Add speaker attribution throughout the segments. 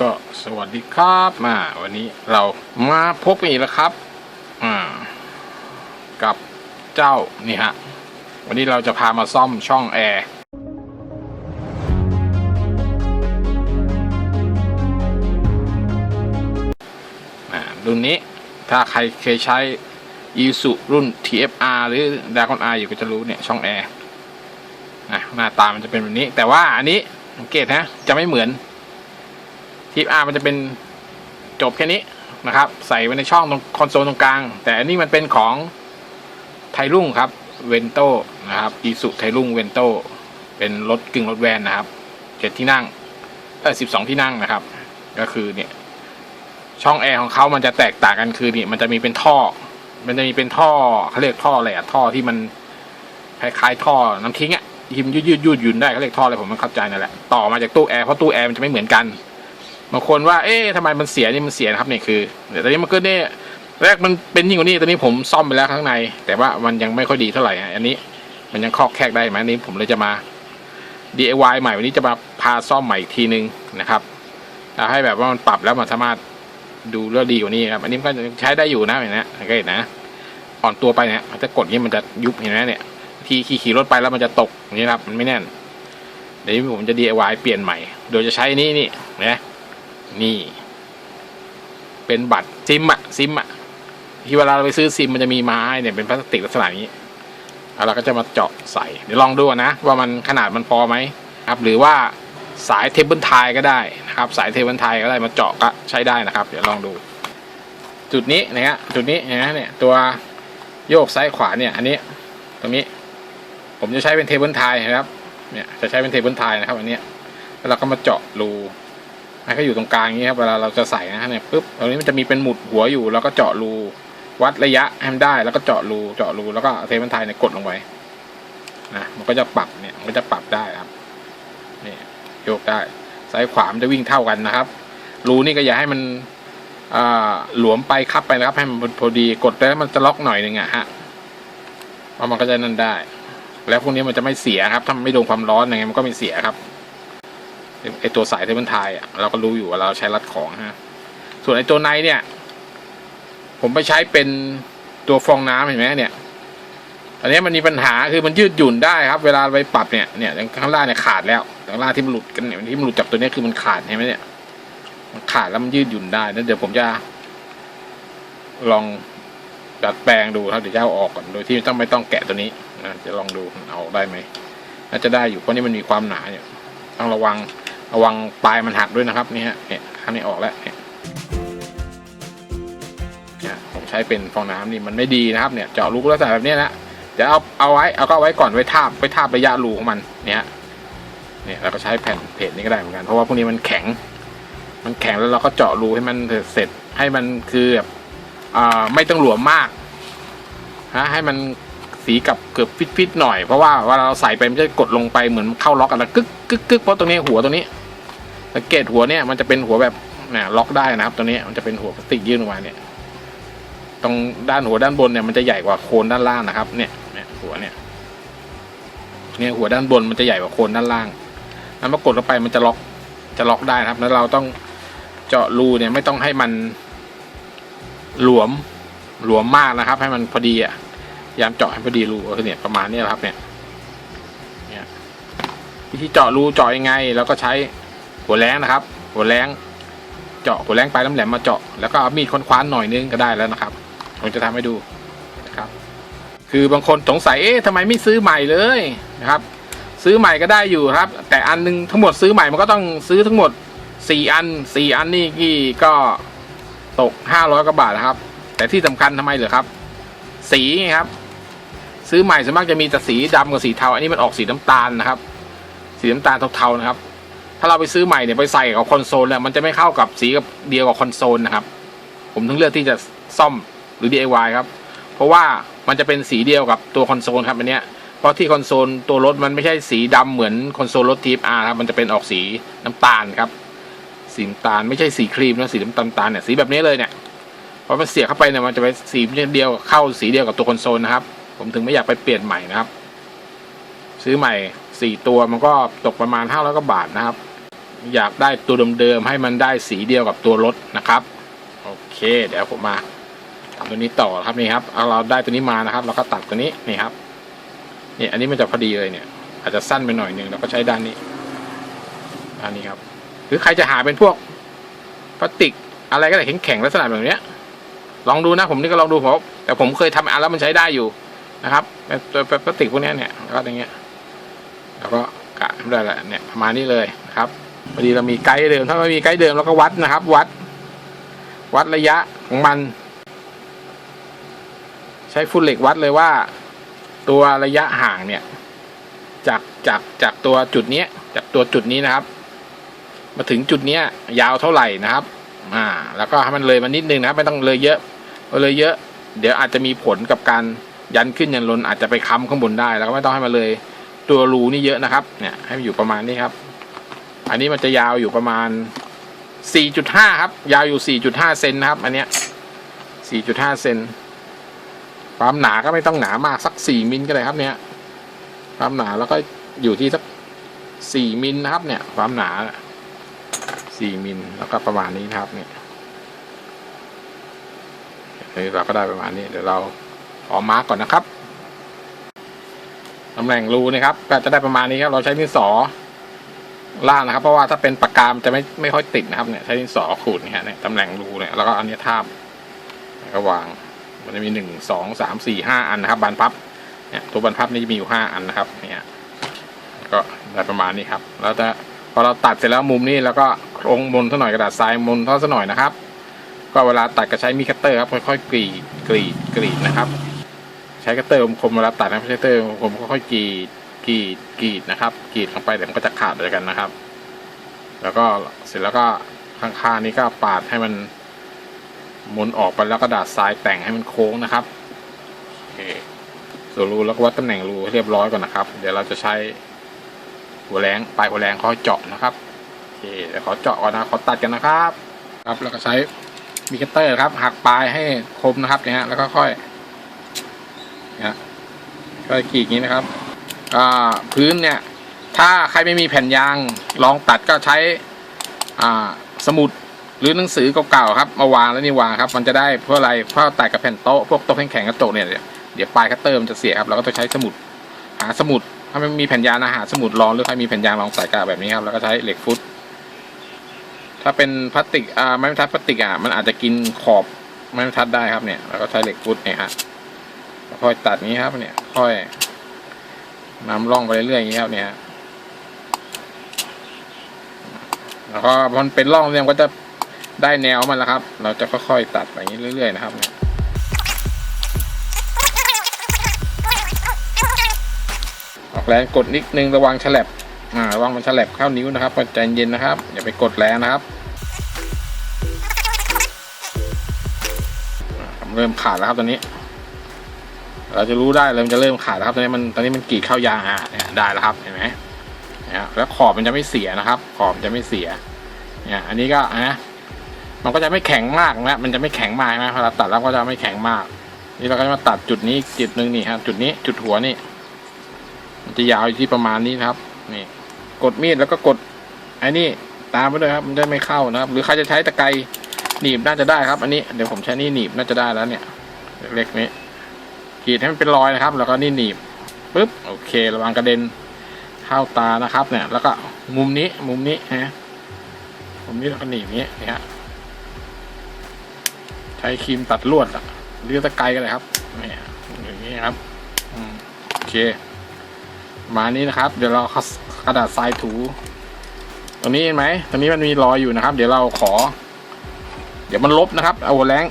Speaker 1: ก็สวัสดีครับมาวันนี้เรามาพบกันอีกแล้วครับอ่ากับเจ้านี่ฮะวันนี้เราจะพามาซ่อมช่องแอร์รุ่นนี้ถ้าใครเคยใช้ i s u รุ่น TFR หรือ Dragon R อยู่ก็จะรู้เนี่ยช่องแอร์หน้าตามันจะเป็นแบบนี้ แต่ว่าอันนี้สังเกตนะจะไม่เหมือน ทีปอาร์มันจะเป็นจบแค่นี้นะครับ ใส่ไว้ในช่องตรงคอนโซลตรงกลาง แต่อันนี้มันเป็นของไทรุ่งครับเวนโตนะครับอีสุไทรุ่งเวนโตเป็นรถกึ่งรถแวนนะครับเจ็ดที่นั่งเออสิบสองที่นั่งนะครับ ก็คือเนี่ยช่องแอร์ของเขามันจะแตกต่างกันคือนี่มันจะมีเป็นท่อ มันจะมีเป็นท่อเขาเรียกท่ออะไรอะท่อที่มันคล้ายๆท่อน้ำทิ้งอะที่มันยืดยืดยืดยุ่นได้เขาเรียกท่ออะไรผมไม่เข้าใจนั่นแหละต่อมาจากตู้แอร์เพราะตู้แอร์มันจะไม่เหมือนกัน บางคนว่าเอ๊ะทำไมมันเสียนี่มันเสียนะครับเนี่ยคือเดี๋ยวตอนนี้มันก็เนี่ยแรกมันเป็นยิ่งกว่านี้ตอนนี้ผมซ่อมไปแล้วข้างใน แต่ว่ามันยังไม่ค่อยดีเท่าไหร่อันนี้ มันยังคอกแคกได้ไหมอันนี้ผมเลยจะมา DIY ใหม่วันนี้จะมาพาซ่อมใหม่อีกทีนึงนะครับแล้วให้แบบว่ามันปรับแล้วมันสามารถดูเรื่องดีกว่านี้ครับอันนี้ก็ใช้ได้อยู่นะเห็นไหมก็เห็นนะอ่อนตัวไปเนี่ยมันจะกดนี้มันจะยุบเห็นไหมเนี่ยที่ขี่ขี่รถไปแล้วมันจะตกอย่างนี้ครับมันไม่แน่นเดี๋ยวผมจะ DIY เปลี่ยนใหม่ โดยจะใช้นี่นี่นะ นี่ เป็นบัตรซิมอะซิมอะที่เวลาเราไปซื้อซิมมันจะมีไม้เนี่ยเป็นพลาสติกลักษณะนี้แล้วเราก็จะมาเจาะใส่ เดี๋ยวลองดูนะ ว่ามันขนาดมันพอไหมครับ หรือว่าสายเทเบิลไทก็ได้นะครับ สายเทเบิลไทก็ได้มาเจาะก็ใช้ได้นะครับ เดี๋ยวลองดู จุดนี้นะฮะจุดนี้นะเนี่ยตัวโยกซ้ายขวาเนี่ย อันนี้ตรงนี้ ผมจะใช้เป็นเทเบิลไทนะครับ เนี่ยจะใช้เป็นเทเบิลไทนะครับ อันนี้แล้วเราก็มาเจาะรู ให้เขาอยู่ตรงกลางอย่างนี้ครับเวลาเราจะใส่นะฮะเนี่ยปุ๊บตรงนี้มันจะมีเป็นหมุดหัวอยู่ แล้วก็เจาะรูวัดระยะให้มันได้ แล้วก็เจาะรูเจาะรูแล้วก็เทเบิลไทเนี่ยกดลงไปนะมันก็จะปรับเนี่ยมันก็จะปรับได้ครับนี่โยกได้ซ้ายขวามันจะวิ่งเท่ากันนะครับรูนี่ก็อย่าให้มันอ่าหลวมไปคับไปนะครับ ให้มันพอดีกดแล้วมันจะล็อกหน่อยหนึ่งอะฮะเพราะมันก็จะนั่นได้ แล้วพวกนี้มันจะไม่เสียครับ ถ้าไม่โดนความร้อนยังไงมันก็ไม่เสียครับ ไอตัวสายเทปมันทายอะเราก็รู้อยู่ว่าเราใช้รัดของฮะ ส่วนไอตัวในเนี่ย ผมไปใช้เป็นตัวฟองน้ำเห็นไหมเนี่ยอันนี้มันมีปัญหาคือมันยืดหยุ่นได้ครับ เวลาไปปรับเนี่ยเนี่ยข้างล่างเนี่ยขาดแล้วข้างล่างที่มันหลุดกันเนี่ยที่มันหลุดจากตัวนี้คือมันขาดเห็นไหมเนี่ย มันขาดแล้วมันยืดหยุ่นได้นั่นเดี๋ยวผมจะ ลองดัดแปลงดูครับเดี๋ยวจะเอาออกก่อนโดยที่ต้องไม่ต้องแกะตัวนี้นะจะลองดูเอาได้ไหมน่าจะได้อยู่เพราะนี่มันมีความหนาอยู่ต้องระวัง ระวังปลายมันหักด้วยนะครับนี่ฮะเนี่ยข้างนี้ออกแล้วเนี่ยผมใช้เป็นฟองน้ำนี่มันไม่ดีนะครับเนี่ยเจาะรูลักษณะแบบนี้นะเดี๋ยวเอาเอาไว้เอาก็ไว้ก่อนไว้ทาบไว้ทาบระยะรูของมันเนี่ยเนี่ยเราก็ใช้แผ่นเพจนี้ก็ได้เหมือนกันเพราะว่าพวกนี้มันแข็ง มันแข็งแล้วเราก็เจาะรูให้มันเสร็จให้มันคือแบบไม่ต้องหลวมมากนะให้มันสีกับเกือบฟิตๆหน่อยเพราะว่าเวลาเราใส่ไปมันจะกดลงไปเหมือนเข้าล็อกกันแล้วกึกกึกกึกเพราะตรงนี้หัวตรงนี้ สังเกตหัวเนี่ยมันจะเป็นหัวแบบนี่ล็อกได้นะครับ ตัวนี้มันจะเป็นหัวพลาสติกยื่นออกมาเนี่ย ตรงด้านหัวด้านบนเนี่ยมันจะใหญ่กว่าโคนด้านล่างนะครับ เนี่ยเนี่ยหัวเนี่ยเนี่ยหัวด้านบนมันจะใหญ่กว่าโคนด้านล่างแล้วมากดลงไปมันจะล็อกจะล็อกได้นะครับ แล้วเราต้องเจาะรูเนี่ยไม่ต้องให้มันหลวมหลวมมากนะครับ ให้มันพอดีอะพยายามเจาะให้พอดีรูเออเนี่ยประมาณนี้ครับเนี่ยเนี่ยวิธีเจาะรูเจาะยังไง แล้วก็ใช้ หัวแรงนะครับ หัวแรงเจาะหัวแรงปลายแหลมมาเจาะแล้วก็เอามีดค้อนหน่อยนึงก็ได้แล้วนะครับผมจะทำให้ดูนะครับ คือบางคนสงสัยเอ๊ะทำไมไม่ซื้อใหม่เลยนะครับ ซื้อใหม่ก็ได้อยู่ครับ แต่อันนึงทั้งหมดซื้อใหม่มันก็ต้องซื้อทั้งหมดสี่อันสี่อันนี่กี่ก็ตกห้าร้อยกว่าบาทนะครับ แต่ที่สำคัญทำไมเหรอครับ สีครับ ซื้อใหม่ส่วนมากจะมีแต่สีดำกับสีเทา อันนี้มันออกสีน้ำตาลนะครับ สีน้ำตาลเทาๆนะครับ ถ้าเราไปซื้อใหม่เนี่ยไปใส่กับคอนโซลเนี่ยมันจะไม่เข้ากับสีกับเดียวกับคอนโซลนะครับ ผมถึงเลือกที่จะซ่อมหรือ DIY ครับ เพราะว่ามันจะเป็นสีเดียวกับตัวคอนโซลครับอันเนี้ยเพราะที่คอนโซลตัวรถมันไม่ใช่สีดำเหมือนคอนโซลรถทีฟอาร์ครับมันจะเป็นออกสีน้ำตาลครับ สีน้ำตาลไม่ใช่สีครีมนะสีน้ำตาลตาลเนี่ยสีแบบนี้เลยเนี่ยพอมันเสียบเข้าไปเนี่ยมันจะไปสีเดียวเข้าสีเดียวกับตัวคอนโซลนะครับ ผมถึงไม่อยากไปเปลี่ยนใหม่นะครับ ซื้อใหม่สี่ตัวมันก็ตกประมาณห้าร้อยกว่าบาทนะครับ อยากได้ตัวเดิมๆให้มันได้สีเดียวกับตัวรถนะครับ โอเค เดี๋ยวผมมาทำตัวนี้ต่อครับนี่ครับเอาเราได้ตัวนี้มานะครับ เราก็ตัดตัวนี้นี่ครับนี่อันนี้มันจะพอดีเลยเนี่ย อาจจะสั้นไปหน่อยหนึ่งเราก็ใช้ด้านนี้ด้านนี้ครับ หรือใครจะหาเป็นพวกพลาสติกอะไรก็ได้แข็งๆลักษณะแบบเนี้ย ลองดูนะผมนี่ก็ลองดูผมแต่ผมเคยทำอันแล้วมันใช้ได้อยู่นะครับตัวพลาสติกพวกเนี้ยเนี่ยก็อย่างเงี้ยแล้วก็กะได้แหละเนี่ยประมาณนี้เลยนะครับ พอดีเรามีไกด์เดิม ถ้าไม่มีไกด์เดิมเราก็วัดนะครับ วัด วัดระยะของมัน ใช้ฟุตเหล็กวัดเลยว่า ตัวระยะห่างเนี่ย จากจากจากตัวจุดเนี้ยจากตัวจุดนี้นะครับ มาถึงจุดเนี้ยยาวเท่าไหร่นะครับ อ่า แล้วก็ให้มันเลยมานิดนึงนะครับไม่ต้องเลยเยอะเลยเยอะ เดี๋ยวอาจจะมีผลกับการยันขึ้นยันลนอาจจะไปค้ำข้างบนได้ แล้วก็ไม่ต้องให้มันเลยตัวรูนี่เยอะนะครับ เนี่ยให้มันอยู่ประมาณนี้ครับ อันนี้มันจะยาวอยู่ประมาณ 4.5 ครับ ยาวอยู่ 4.5 เซนนะครับ อันเนี้ย 4.5 เซน ความหนาก็ไม่ต้องหนามากสัก 4 มิลก็ได้ครับเนี่ยความหนาแล้วก็อยู่ที่สัก 4 มิลนะครับ เนี่ย ความหนา 4 มิลแล้วก็ประมาณนี้นะครับ เนี่ยนี่เราก็ได้ประมาณนี้ เดี๋ยวเราขอมาร์กก่อนนะครับตำแหน่งรูนะครับ ก็จะได้ประมาณนี้ครับ เราใช้ดินสอ ล่างนะครับ เพราะว่าถ้าเป็นปากกามจะไม่ไม่ค่อยติดนะครับเนี่ยใช้ดินสอขูดเนี่ยเนี่ยตำแหน่งรูเนี่ยแล้วก็อันนี้ทาบก็วาง มันจะมีหนึ่งสองสามสี่ห้าอันนะครับบานพับเนี่ยตัวบานพับนี่มีอยู่ห้าอันนะครับเนี่ยก็ได้ประมาณนี้ครับ แล้วจะพอเราตัดเสร็จแล้วมุมนี้แล้วก็โครงมนเท่าหน่อยกระดาษทรายมนเท่าสักหน่อยนะครับ ก็เวลาตัดก็ใช้มีคัตเตอร์ครับค่อยๆกรีดกรีดกรีดนะครับ ใช้คัตเตอร์คมๆเวลาตัดนะใช่คัตเตอร์คมๆค่อยๆกรีด กรีดกรีดนะครับกรีดลงไปเดี๋ยวมันก็จะขาดเลยกันนะครับ แล้วก็เสร็จแล้วก็ข้างๆนี้ก็ปาดให้มันหมุนออกไปแล้วก็ดาษทรายแต่งให้มันโค้งนะครับโอเคส่วนรูแล้วก็วัดตำแหน่งรูให้เรียบร้อยก่อนนะครับ เดี๋ยวเราจะใช้หัวแรงปลายหัวแรงค่อยเจาะนะครับโอเคเดี๋ยวขอเจาะก่อนนะขอตัดกันนะครับ ครับแล้วก็ใช้มีคัตเตอร์ครับหักปลายให้คมนะครับเนี่ยแล้วก็ค่อยเนี่ยค่อยกรีดอย่างนี้นะครับ พื้นเนี่ย ถ้าใครไม่มีแผ่นยางลองตัดก็ใช้สมุดหรือหนังสือเก่าๆครับมาวางแล้วนี่วางครับ มันจะได้เพื่ออะไรเพื่อตัดกับแผ่นโต๊ะพวกโต๊ะแข็งๆกระจกเนี่ยเดี๋ยวปลายคัตเตอร์มันจะเสียครับเราก็จะใช้สมุดหาสมุดถ้าไม่มีแผ่นยางนะหาสมุดรองหรือใครมีแผ่นยางรองใส่กระแบบนี้ครับแล้วก็ใช้เหล็กฟุต ถ้าเป็นพลาสติกอ่าไม้บรรทัดพลาสติกอะมันอาจจะกินขอบไม้บรรทัดได้ครับเนี่ย แล้วก็ใช้เหล็กฟุตเนี่ยฮะค่อยตัดนี้ครับเนี่ย ค่อย นำร่องไปเรื่อยๆอย่างนี้ครับเนี่ยแล้วก็มันเป็นร่องเนี่ยมันก็จะได้แนวมันแล้วครับ เราจะค่อยๆตัดไปอย่างนี้เรื่อย ๆ นะครับเนี่ยออกแรงกดนิดนึงระวังฉลับอ่าระวังมันฉลับเข้านิ้วนะครับใจเย็นนะครับ อย่าไปกดแรงนะครับเริ่มขาดแล้วครับตอนนี้ เราจะรู้ได้เลยมันจะเริ่มขาดแล้วครับ ตอนนี้มันตอนนี้มันกรีดเข้ายางอะเนี่ยได้แล้วครับเห็นไหมเนี่ยแล้วขอบมันจะไม่เสียนะครับ ขอบจะไม่เสียเนี่ยอันนี้ก็นะมันก็จะไม่แข็งมากนะมันจะไม่แข็งมากนะพอเราตัดแล้วก็จะไม่แข็งมาก นี่เราก็จะมาตัดจุดนี้จุดหนึ่งนี่ครับจุดนี้จุดหัวนี่ มันจะยาวอยู่ที่ประมาณนี้นะครับนี่ กดมีดแล้วก็กดไอ้นี่ตามไปด้วยครับ มันจะไม่เข้านะครับ หรือใครจะใช้ตะไคร้หนีบน่าจะได้ครับ อันนี้เดี๋ยวผมใช้นี่หนีบน่าจะได้แล้วเนี่ย เล็กๆนี้ กรีดให้มันเป็นรอยนะครับ แล้วก็นี่หนีบปุ๊บโอเค ระวังกระเด็นเข้าตานะครับ เนี่ย แล้วก็มุมนี้มุมนี้ฮะมุมนี้เราก็หนีบอย่างนี้นี่ฮะใช้ครีมตัดลวดอะหรือตะไคร้ก็ได้ครับเนี่ยอย่างนี้ครับอโอเค มานี้นะครับ เดี๋ยวเรากระดาษทรายถูตรงนี้เห็นไหมตรงนี้มันมีรอยอยู่นะครับ เดี๋ยวเราขอ เดี๋ยวมันลบนะครับ เอาแรง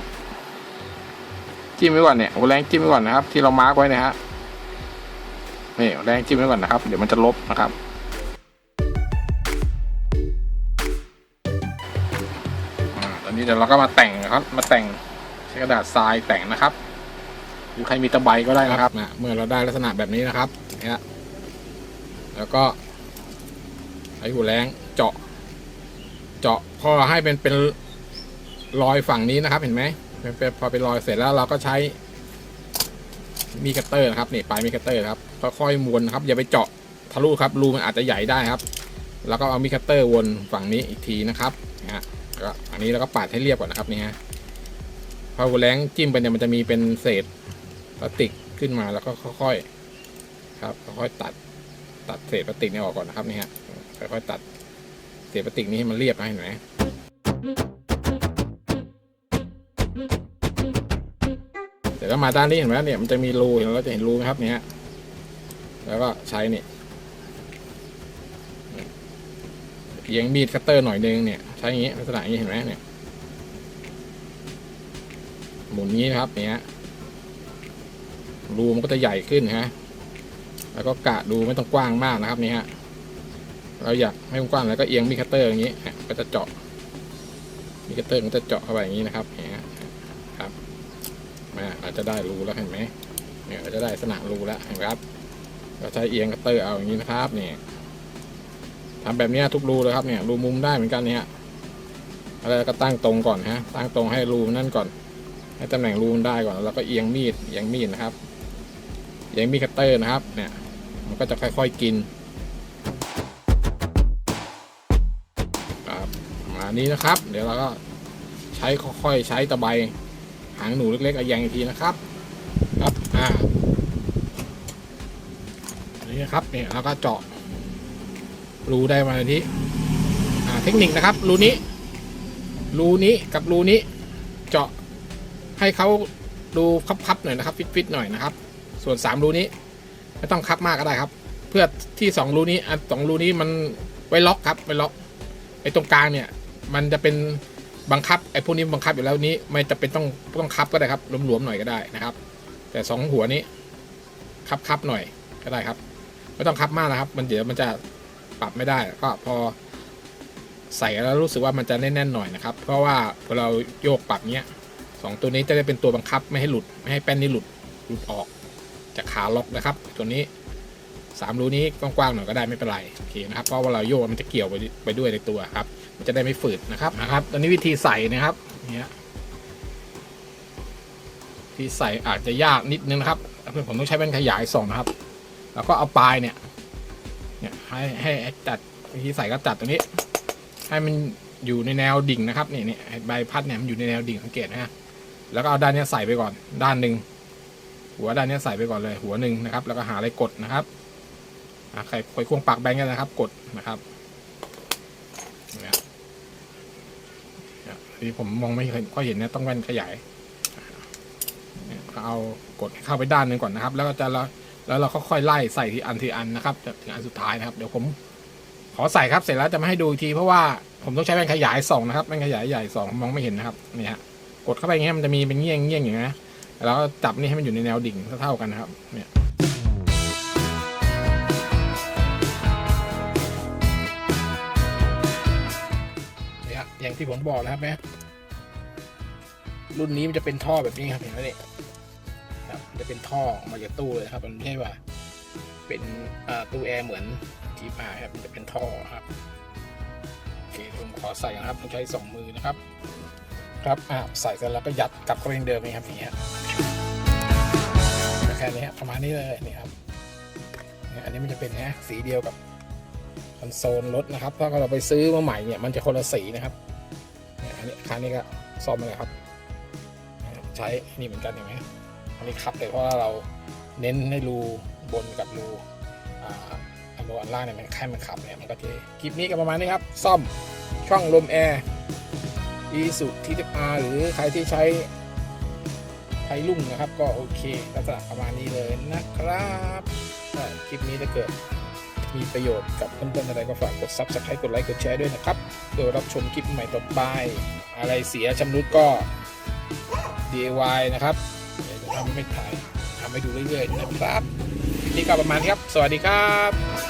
Speaker 1: จิ้มไว้ก่อนเนี่ยหัวแรงจิ้มไว้ก่อนนะครับ ที่เรามาร์กไว้นะฮะนี่แรงจิ้มไว้ก่อนนะครับ เดี๋ยวมันจะลบนะครับอ่าตอนนี้เดี๋ยวเราก็มาแต่งนะครับ มาแต่งใช้กระดาษทรายแต่งนะครับ หรือใครมีตะไบก็ได้นะครับนะเมื่อเราได้ลักษณะแบบนี้นะครับเนี่ยแล้วก็ใช้หัวแรงเจาะ เจาะพอให้เป็นเป็นรอยฝั่งนี้นะครับ เห็นไหม พอเป็นรอยเสร็จแล้วเราก็ใช้มีคัตเตอร์นะครับนี่ปลายมีคัตเตอร์ครับค่อยๆวนครับอย่าไปเจาะทะลุครับรูมันอาจจะใหญ่ได้ครับ แล้วก็เอามิกคัตเตอร์วนฝั่งนี้อีกทีนะครับนะฮะก็อันนี้เราก็ปาดให้เรียบก่อนนะครับนี่ฮะพอแรงจิ้มไปเนี่ยมันจะมีเป็นเศษพลาสติกขึ้นมาแล้วก็ค่อยๆครับค่อยๆตัดตัดเศษพลาสติกนี่ออกก่อนนะครับนี่ฮะค่อยๆตัดเศษพลาสติกนี้ให้มันเรียบนะเห็นไหม เดี๋ยวก็มาด้านนี้เห็นไหมเนี่ยมันจะมีรูเห็นเราจะเห็นรูไหมครับเนี่ยฮะแล้วก็ใช้นี่เอียงมีดคัตเตอร์หน่อยนึงเนี่ยใช้อย่างนี้ลักษณะอย่างนี้เห็นไหมเนี่ยหมุนนี้นะครับเนี่ยรูมันก็จะใหญ่ขึ้นฮะแล้วก็กะดูไม่ต้องกว้างมากนะครับนี่ฮะเราอยากให้มันกว้างแล้วก็เอียงมีดคัตเตอร์อย่างนี้ก็จะเจาะมีดคัตเตอร์มันจะเจาะเข้าไปอย่างนี้นะครับเนี่ยครับมาอา จะได้รูแล้วเห็นไหมเนี่ยจะได้ลักษณะรูแล้วเห็นไหมครับเราใช้เอียงคัตเตอร์เอาอย่างนี้นะครับเนี่ยทำแบบนี้ทุกรูเลยครับเนี่ยรูมุมได้เหมือนกันเนี่ยแล้วก็ตั้งตรงก่อนฮะตั้งตรงให้รูนั่นก่อน ให้ตำแหน่งรูมันได้ก่อนแล้วก็เอียงมีดเอียงมีดนะครับเอียงมีดคัตเตอร์นะครับ เนี่ย มันก็จะค่อยๆกินครับมานี้นะครับ เดี๋ยวเราก็ใช้ค่อยๆใช้ตะไบ หางหนูเล็กๆอาแยงอีกทีนะครับ ครับ อ่านนี้นะครับ เนี่ยแล้วก็เจาะ รูได้มาที่ อ่า เทคนิคนะครับ รูนี้ รูนี้กับรูนี้ เจาะให้เขาดูคับๆหน่อยนะครับ ฟิตๆหน่อยนะครับ ส่วนสามรูนี้ไม่ต้องคับมากก็ได้ครับ เพื่อที่สองรูนี้อันสองรูนี้มันไว้ล็อกครับไว้ล็อกไอ้ตรงกลางเนี่ย มันจะเป็น บังคับไอ้พวกนี้บังคับอยู่แล้วนี้ไม่จะเป็นต้องต้องคับก็ได้ครับหลวมๆหน่อยก็ได้นะครับ แต่สองหัวนี้คับๆหน่อยก็ได้ครับไม่ต้องคับมากนะครับ มันเดี๋ยวมันจะปรับไม่ได้ก็พอใส่แล้วรู้สึกว่ามันจะแน่นๆหน่อยนะครับ เพราะว่าพอเราโยกปรับเนี้ยสองตัวนี้จะได้เป็นตัวบังคับไม่ให้หลุดไม่ให้แป้นนี้หลุดหลุดออกจากขาล็อกนะครับ ตัวนี้ สามรูนี้กว้างๆหน่อยก็ได้ไม่เป็นไรโอเคนะครับเพราะว่าเราโยกมันจะเกี่ยวไปไปด้วยในตัวครับ มันจะได้ไม่ฝืดนะครับนะครับ ตอนนี้วิธีใส่นะครับเนี้ยที่ใส่อาจจะยากนิดนึงนะครับผมต้องใช้แว่นขยายส่องนะครับ แล้วก็เอาปลายเนี่ยเนี่ยให้ให้จัดวิธีใส่ก็จัดตรงนี้ ให้มันอยู่ในแนวดิ่งนะครับนี่นี่ใบพัดเนี่ยมันอยู่ในแนวดิ่งสังเกตนะฮะแล้วก็เอาด้านนี้ใส่ไปก่อน ด้านหนึ่งหัวด้านนี้ใส่ไปก่อนเลย หัวหนึ่งนะครับ แล้วก็หาอะไรกดนะครับ อะใครคอยควงปากแบงกันนะครับ กดนะครับนี่ยเนี่ยที่ผมมองไม่เห็นค่อยเห็นเนี่ยต้องแว่นขยายเนี่ยเอากดเข้าไปด้านหนึ่งก่อนนะครับ แล้วก็จะเราแล้วเราค่อยๆไล่ใส่ทีอันทีอันนะครับถึงอันสุดท้ายนะครับ เดี๋ยวผมขอใส่ครับเสร็จแล้วจะไม่ให้ดูอีกทีเพราะว่าผมต้องใช้แว่นขยายสองนะครับแว่นขยายใหญ่สองมองไม่เห็นนะครับนี่ฮะกดเข้าไปอย่างเงี้ยมันจะมีเป็นเงี้ยงเงี้ยงอย่างเงี้ยแล้วจับนี่ให้มันอยู่ในแนวดิ่งเท่าๆกันนะครับ เนี่ย อย่างที่ผมบอกนะครับนี่ยรุ่นนี้มันจะเป็นท่อแบบนี้ครับเห็นไหมเนี่ยครับจะเป็นท่อมาจากตู้เลยครับ มันไม่ใช่ว่า เป็นตู้แอร์เหมือนทีพายครับมันจะเป็นท่อครับโอเคผมขอใส่นะครับต้องใช้สองมือนะครับ ครับอ่าใส่เสร็จแล้วก็ยัดกลับเข้าไปองเดิมนี่ครับนี่ฮะแค่นี้ครับประมาณนี้เลยนี่ครับนี่อันนี้มันจะเป็นนะสีเดียวกับคอนโซลรถนะครับ ถ้าเราไปซื้อมาใหม่เนี่ยมันจะคนละสีนะครับ นี่ยอันนี้ครั้งนี้ก็ซ่อมมาเลยครับ ใช้นี่เหมือนกันเห็นไหมอันนี้คับเลยเพราะว่าเราเน้นให้รูบนกับรูอันโลอันล่างเนี่ยมันแค่มันขับเนี่ยมันก็เทคลิปนี้ก็ประมาณนี้ครับ ซ่อมช่องลมแอร์อีสุทีทีอาหรือใครที่ใช้ไทยลุ่งนะครับ ก็โอเคลักษณะประมาณนี้เลยนะครับคลิปนี้ถ้าเกิด มีประโยชน์กับเพื่อนๆอะไรก็ฝากกด Subscribe กดไลค์กดแชร์ด้วยนะครับเพื่อรับชมคลิปใหม่ต่อไป อะไรเสียชำรุดก็ DIY นะครับเดี๋ยวจะทำไม่ถ่ายทำให้ดูเรื่อยๆนะครับนี่ก็ประมาณนี้ครับ สวัสดีครับ